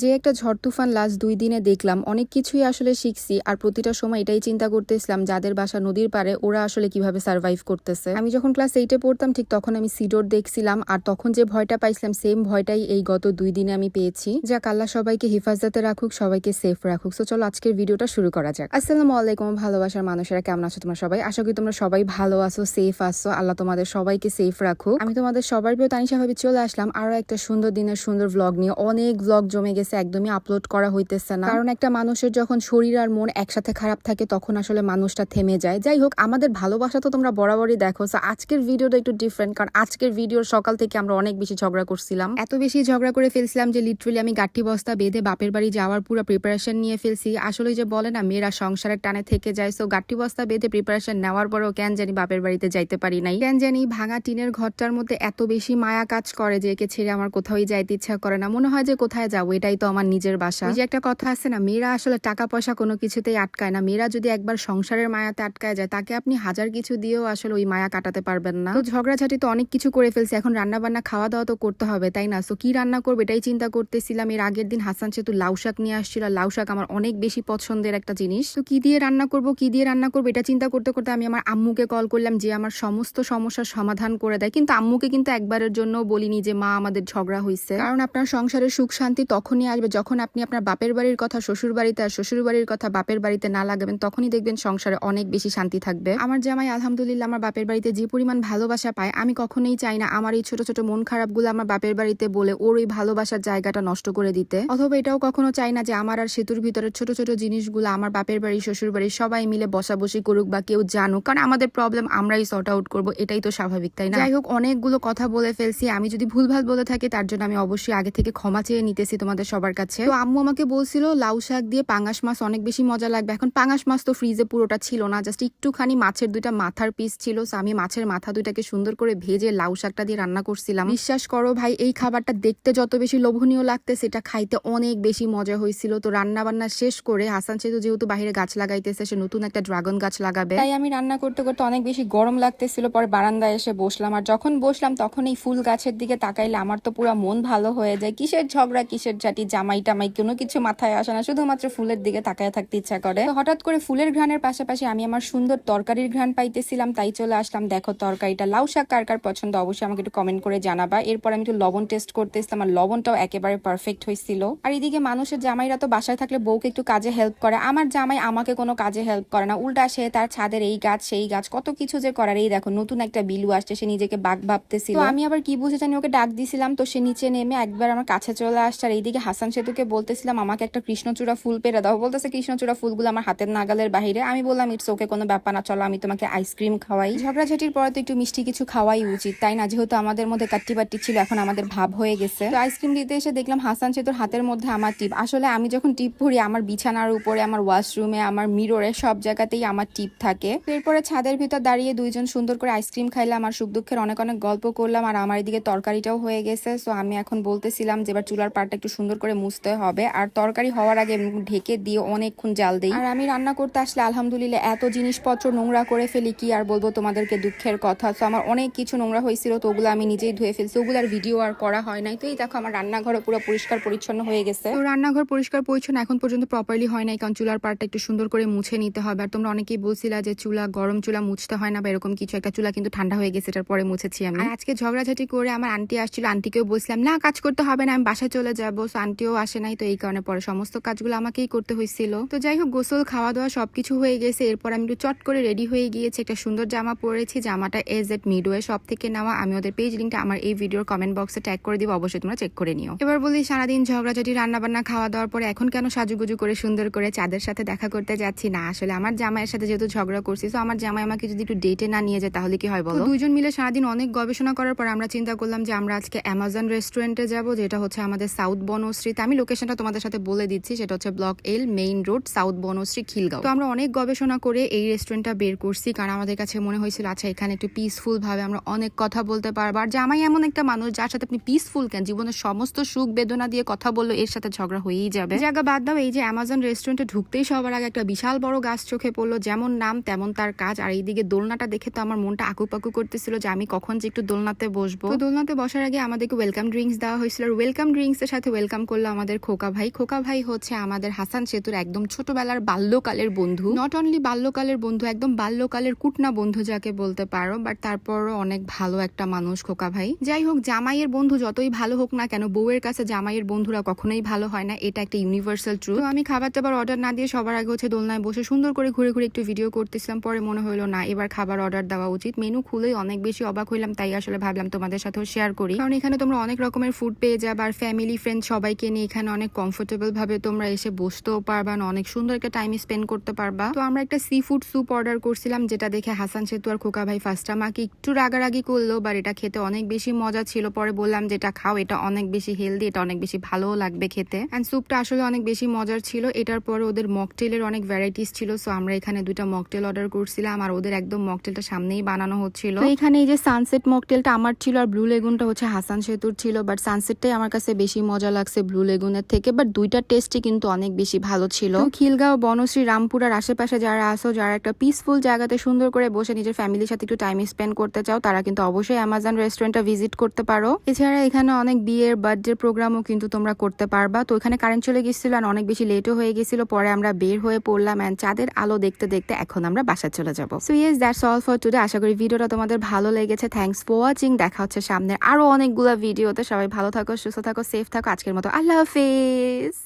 যে একটা ঝড় তুফান লাস্ট দুই দিনে দেখলাম, অনেক কিছুই আসলে শিখছি আর প্রতিটা সময় এটাই চিন্তা করতেছিলাম যাদের বাসা নদীর পারে ওরা আসলে কীভাবে সার্ভাইভ করতেছে। আমি যখন ক্লাস এইটে পড়তাম, ঠিক তখন আমি সিডোর দেখছিলাম আর তখন যে ভয়টা পাইছিলাম সেম ভয়টাই এই গত দুই দিনে আমি পেয়েছি। যা আল্লাহ সবাইকে হেফাজতে রাখুক, সবাইকে সেফ রাখুক। তো চলো আজকের ভিডিওটা শুরু করা যাক। আসসালামু আলাইকুম, ভালোবাসার মানুষেরা, কেমন আছো তোমরা সবাই? আশা করি তোমরা সবাই ভালো আছো সেফ আছো। আল্লাহ তোমাদের সবাইকে সেফ রাখুক। আমি তোমাদের সবার প্রিয় তানিশা ভাবে, চলে আসলাম আরও একটা সুন্দর দিনের সুন্দর ভ্লগ নিয়ে। অনেক ভ্লগ জমে গেছে। একদমই আপলোড করা হইতেছে না। কারণ একটা মানুষের যখন শরীর আর মন একসাথে খারাপ থাকে, তখন আসলে মানুষটা থেমে যায়। যাই হোক, আমাদের ভালোবাসা তো তোমরা বরাবরই দেখো, So আজকের ভিডিওটা একটু ডিফারেন্ট কারণ আজকের ভিডিওর সকাল থেকে আমরা অনেক বেশি ঝগড়া করছিলাম। এত বেশি ঝগড়া করে ফেলছিলাম যে লিটারালি আমি গাঠি বস্তা বেঁধে বাপের বাড়ি যাওয়ার পুরো প্রিপারেশন নিয়ে ফেলছি। আসলে যে বলে না, মেয়েরা সংসারের টানে থেকে যায় সো গাঠি বস্তা বেঁধে প্রিপারেশন নেওয়ার পরেও কেন জানি বাপের বাড়িতে যাইতে পারি নাই। কেন জানি ভাঙা টিনের ঘরটার মধ্যে এত বেশি মায়া কাজ করে যে একে ছেড়ে আমার কোথাওই যাইতে ইচ্ছা করে না। মনে হয় যে কোথায় যাব, এটাই তো আমার নিজের বাসা। যে একটা কথা আছে না মেয়েরা আসলে টাকা পয়সা কোনো কিছুতেই আটকায় না। মেয়েরা যদি একবার সংসারের মায়াতে আটকায় যায় তাকে আপনি হাজার কিছু দিয়েও আসলে ওই মায়া কাটাতে পারবেন না। তো ঝগড়াঝাটি তো অনেক কিছু করে ফেলছে এখন রান্না বান্না খাওয়া দাওয়া তো করতে হবে তাই না? সো কি রান্না করব এটাই চিন্তা করতেছিলাম। এর আগের দিন হাসান সেতু লাউ শাক নিয়ে আসছিল। আর লাউ শাক আমার অনেক বেশি পছন্দের একটা জিনিস। তো কি দিয়ে রান্না করব কি দিয়ে রান্না করব এটা চিন্তা করতে করতে আমি আমার আম্মুকে কল করলাম যে আমার সমস্ত সমস্যার সমাধান করে দেয়। কিন্তু আম্মুকে কিন্তু একবারের জন্য বলিনি যে মা আমাদের ঝগড়া হয়েছে কারণ আপনার সংসারের সুখ শান্তি তখনই আসবে, যখন আপনি আপনার বাপের বাড়ির কথা শ্বশুর বাড়িতে আর শ্বশুর বাড়ির কথা বাপের বাড়িতে না লাগাবেন, তখনই দেখবেন সংসারে অনেক বেশি শান্তি থাকবে। আমার জামাই আলহামদুলিল্লাহ আমার বাপের বাড়িতে যে পরিমাণ ভালোবাসা পায়, আমি কখনোই চাই না আমার এই ছোট ছোট মন খারাপগুলো আমার বাপের বাড়িতে বলে ওর ওই ভালোবাসার জায়গাটা নষ্ট করে দিতে। অথবা এটাও কখনো চাই না যে আমার আর সেতুর ভিতরে ছোট ছোট জিনিসগুলো আমার বাপের বাড়ি শ্বশুর বাড়ি সবাই মিলে বসাবসি করুক বা কেউ জানুক, কারণ আমাদের প্রবলেম আমরাই সর্ট আউট করব, এটাই তো স্বাভাবিক, তাই না? যাই হোক অনেকগুলো কথা বলে ফেলছি, আমি যদি ভুলভাল বলে থাকি তার জন্য আমি অবশ্যই আগে থেকে ক্ষমা চেয়ে নিতেছি তোমাদের সবার কাছে। তো আম্মু আমাকে বলছিল, লাউ শাক দিয়ে পাঙ্গাস মাছ অনেক বেশি মজা লাগবে। এখন পাঙ্গাস মাছ তো ফ্রিজে পুরোটা ছিল না জাস্ট একটুখানি মাছের দুইটা মাথার পিস ছিল। আমি মাছের মাথা দুইটাকে সুন্দর করে ভেজে লাউ শাকটা দিয়ে রান্না করছিলাম। বিশ্বাস করো ভাই, এই খাবারটা দেখতে যত বেশি লোভনীয় লাগতে, সেটা খাইতে অনেক বেশি মজা হয়েছিল। তো রান্না বান্না শেষ করে, হাসান সেতু যেহেতু বাইরে গাছ লাগাইতেছে, সে নতুন একটা ড্রাগন গাছ লাগাবে। তাই আমি রান্না করতে করতে অনেক বেশি গরম লাগতেছিল। পরে বারান্দায় এসে বসলাম। আর যখন বসলাম, তখন এই ফুল গাছের দিকে তাকাইলে আমার তো পুরো মন ভালো হয়ে যায়। কিসের ঝগড়া, কিসের ঝাঁটি জামাই টামাই কোনো কিছু মাথায় আসে না, শুধুমাত্র ফুলের দিকে তাকায় থাকতে ইচ্ছা করে। হঠাৎ করে ফুলের ঘ্রাণের পাশাপাশি আমি আমার সুন্দর তরকারির ঘ্রাণ পাইতেছিলাম, তাই চলে আসলাম। দেখো তরকারিটা লাউ শাক কার কার পছন্দ, অবশ্যই আমাকে একটু কমেন্ট করে জানাবা। এরপর আমি একটু লবণ টেস্ট করতেছিলাম, আর লবণটাও একেবারে পারফেক্ট হয়েছিল আর এদিকে মানুষের জামাইরা তো বাসায় থাকলে বউকে একটু কাজে হেল্প করে। আমার জামাই আমাকে কোনো কাজে হেল্প করে না, উল্টা সে তার ছাদের এই গাছ, সেই গাছ, কত কিছু যে করার। এই দেখো নতুন একটা বিলু আসছে, সে নিজেকে বাঘ ভাবতেছিল। আমি আবার কি বুঝে জানি, ওকে ডাক দিছিলাম, তো সে নিচে নেমে একবার আমার কাছে চলে আসছে, আর এইদিকে হাসান সেতুকে বলতেছিলাম, আমাকে একটা কৃষ্ণচূড়া ফুল পেরে দাও। বলতেছে, কৃষ্ণচূড়া ফুলগুলো আমার হাতের নাগালের বাহিরে। আমি বললাম, ইটস ওকে, কোনো ব্যাপার না, চলো আমি তোমাকে আইসক্রিম খাওয়াই। ঝগড়াঝাটির পরে তো একটু মিষ্টি কিছু খাওয়াই উচিত, তাই না? যেহেতু আমাদের মধ্যে কাট্টি বাট্টি ছিল, এখন আমাদের ভাব হয়ে গেছে। তো আইসক্রিম দিতে এসে দেখলাম হাসান সেতুর হাতের মধ্যে আমার টিপ। আসলে আমি যখন টিপ ভরি আমার বিছানার উপরে, আমার ওয়াশরুমে, আমার মিররে, সব জায়গাতেই আমার টিপ থাকে। এরপরে ছাদের ভিতর দাঁড়িয়ে দুইজন সুন্দর করে আইসক্রিম খাইলাম, আর সুখ দুঃখের অনেক অনেক গল্প করলাম, আর আমার এদিকে তরকারিটাও হয়ে গেছে। সো আমি এখন বলতেছিলাম যে, এবার চুলার পাড়টা একটু সুন্দর করে মুছতে হবে। আর তরকারি হওয়ার আগে ঢেকে দিয়ে অনেকক্ষণ জাল দিই। আর আমি রান্না করতে আসলে আলহামদুলিল্লাহ এত জিনিসপত্র নোংরা করে ফেলি কি আর বলব তোমাদেরকে দুঃখের কথা। তো আমার অনেক কিছু নোংরা হয়েছিল তো ওগুলো আমি নিজেই ধুয়ে ফেলছি। ওগুলোর ভিডিও আর করা হয় নাই। তো এই দেখো আমার রান্নাঘর পুরো পরিষ্কার পরিচ্ছন্ন হয়ে গেছে। তো রান্নাঘর পরিষ্কার পরিচ্ছন্ন এখন পর্যন্ত প্রপারলি হয় নাই কারণ চুলার পাড়টা একটু সুন্দর করে মুছে নিতে হবে। আর তোমরা অনেকেই বলছিলা যে চুলা গরম চুলা মুছতে হয় না বা এরকম কিছু একটা। চুলা কিন্তু ঠান্ডা হয়ে গেছে এটার পরে মুছেছি আমি। আজকে ঝগড়াঝাটি করে আমার আন্টি আসছিল। আন্টিকেও বলছিলাম না কাজ করতে হবে না আমি বাসায় চলে যাব। আন্টিও আসে নাই, তো এই কারণে পরে সমস্ত কাজগুলো আমাকেই করতে হয়েছিল। তো যাই হোক, গোসল খাওয়া দাওয়া সবকিছু হয়ে গেছে। এরপর আমি একটু চট করে রেডি হয়ে গিয়েছি। একটা সুন্দর জামা পরেছি, জামাটা এজ এট মিডওয়ে সব থেকে নেওয়া। আমি ওদের পেজ লিঙ্কটা আমার এই ভিডিওর কমেন্ট বক্সে ট্যাগ করে দিব, অবশ্যই তোমরা চেক করে নিও। এবার বলি, সারাদিন ঝগড়াঝাটি রান্না বান্না খাওয়া দাওয়ার পরে এখন কেন সাজুগুজু করে, সুন্দর করে চাঁদের সাথে দেখা করতে যাচ্ছি? না, আসলে আমার জামাইয়ের সাথে যেহেতু ঝগড়া করছি, তো আমার জামাই আমাকে যদি একটু ডেটে না নিয়ে যায়, তাহলে কি হয় বলো? দুজন মিলে সারাদিন অনেক গবেষণা করার পর আমরা চিন্তা করলাম যে আমরা আজকে অ্যামাজন রেস্টুরেন্টে যাব, যেটা হচ্ছে আমাদের সাউথ বনশ্রীতে আমি লোকেশনটা তোমাদের সাথে বলে দিচ্ছি, সেটা হচ্ছে block L main road south Banasree, Khilgaon. তো আমরা অনেক গবেষণা করে এই রেস্টুরেন্টটা বের করছি, কারণ আমাদের কাছে মনে হয়েছিল আচ্ছা এখানে একটু পিসফুল ভাবে আমরা অনেক কথা বলতে পারব। আর জামাই এমন একটা মানুষ, যার সাথে আপনি পিসফুল কেন? জীবনের সমস্ত সুখ বেদনা দিয়ে কথা বলল, এর সাথে ঝগড়া হয়েই যাবে। জায়গা বাদ দাও, এই যে অ্যামাজন রেস্টুরেন্টে ঢুকতেই সবার আগে একটা বিশাল বড় গাছ চোখে পড়ল, যেমন নাম তেমন তার কাজ। আর এইদিকে দোলনাটা দেখে তো আমার মনটা আকুপাকু করতেছিল যে আমি কখন যে একটু দোলনাতে বসবো। তো দোলনাতে বসার আগে আমাদেরকে ওয়েলকাম ড্রিঙ্কস দেওয়া হয়েছিল, আর ওয়েলকাম ড্রিঙ্কস এর সাথে ওয়েলকাম করল আমাদের খোকা ভাই। খোকা ভাই হচ্ছে আমাদের হাসান সেতুর একদম ছোটবেলার বাল্যকালের বন্ধু। নট অনলি বাল্যকালের বন্ধু, একদম বাল্যকালের কুটনা বন্ধু যাকে বলতে পারো বাট তারপরও অনেক ভালো একটা মানুষ খোকা ভাই। যাই হোক, জামাইয়ের বন্ধু যতই ভালো হোক না কেন, বউয়ের কাছে জামাইয়ের বন্ধুরা কখনোই ভালো হয় না, এটা একটা ইউনিভার্সাল ট্রু আমি খাবার টাবার অর্ডার না দিয়ে সবার আগে হচ্ছে দোলনায় বসে সুন্দর করে ঘুরে ঘুরে একটু ভিডিও করতেছিলাম, পরে মনে হলো না, এবার খাবার অর্ডার দেওয়া উচিত। মেনু খুলেই অনেক বেশি অবাক হইলাম, তাই আসলে ভাবলাম তোমাদের সাথেও শেয়ার করি। কারণ এখানে তোমরা অনেক রকমের ফুড পেয়ে যাবে, আর ফ্যামিলি ফ্রেন্ড সবাইকে নিয়ে এখানে অনেক কমফোর্টেবল ভাবে তোমরা এসে বসতেও পারবা অনেক সুন্দর একটা টাইম স্পেন্ড করতে পারবা। তো আমরা একটা সি ফুড স্যুপ অর্ডার করছিলাম, যেটা দেখে হাসান সেতু আর খোকা ভাই ফার্স্ট আমাকে একটু রাগারাগি করল বাট এটা খেতে অনেক বেশি মজা ছিল। পরে বললাম যেটা খাও, এটা অনেক বেশি হেলদি এটা অনেক বেশি ভালোও লাগবে খেতে। অ্যান্ড স্যুপটা আসলে অনেক বেশি মজার ছিল। এটার পরে ওদের মকটেলের অনেক ভ্যারাইটিস ছিল সো আমরা এখানে দুইটা মকটেল অর্ডার করছিলাম আর ওদের একদম মকটেলটা সামনেই বানানো হচ্ছিল। এখানে এই যে সানসেট মকটেলটা আমার ছিল আর ব্লু লেগুনটা হচ্ছে হাসান সেতুর ছিল বাট সানসেটটাই আমার কাছে বেশি মজা লাগছে ব্লু লেগুনের থেকে বাট দুইটা টেস্টই কিন্তু অনেক বেশি ভালো ছিল। খিলগাঁও, বনশ্রী, রামপুরার আশেপাশে যারা আসো যারা একটা পিসফুল জায়গাতে সুন্দর করে বসে নিজের ফ্যামিলির সাথে একটু টাইম স্পেন্ড করতে চাও, তারা কিন্তু অবশ্যই অ্যামাজন রেস্টুরেন্টটা ভিজিট করতে পারো। এছাড়া এখানে অনেক বিয়ের বার্থডে প্রোগ্রামও কিন্তু তোমরা করতে পারবা। তো এখানে কারেন্ট চলে গেছিল আর অনেক বেশি লেটও হয়ে গেছিল, পরে আমরা বের হয়ে পড়লাম অ্যান্ড চাঁদের আলো দেখতে দেখতে এখন আমরা বাসা চলে যাব। So yes that's all for today আশা করি ভিডিওটা তোমাদের ভালো লেগেছে। থ্যাংকস ফর ওয়াচিং দেখা হচ্ছে সামনের আরও অনেকগুলো ভিডিওতে সবাই ভালো থাকো, সুস্থ থাকো সেফ থাকো। আজকের মতো আল্লাহ হাফিজ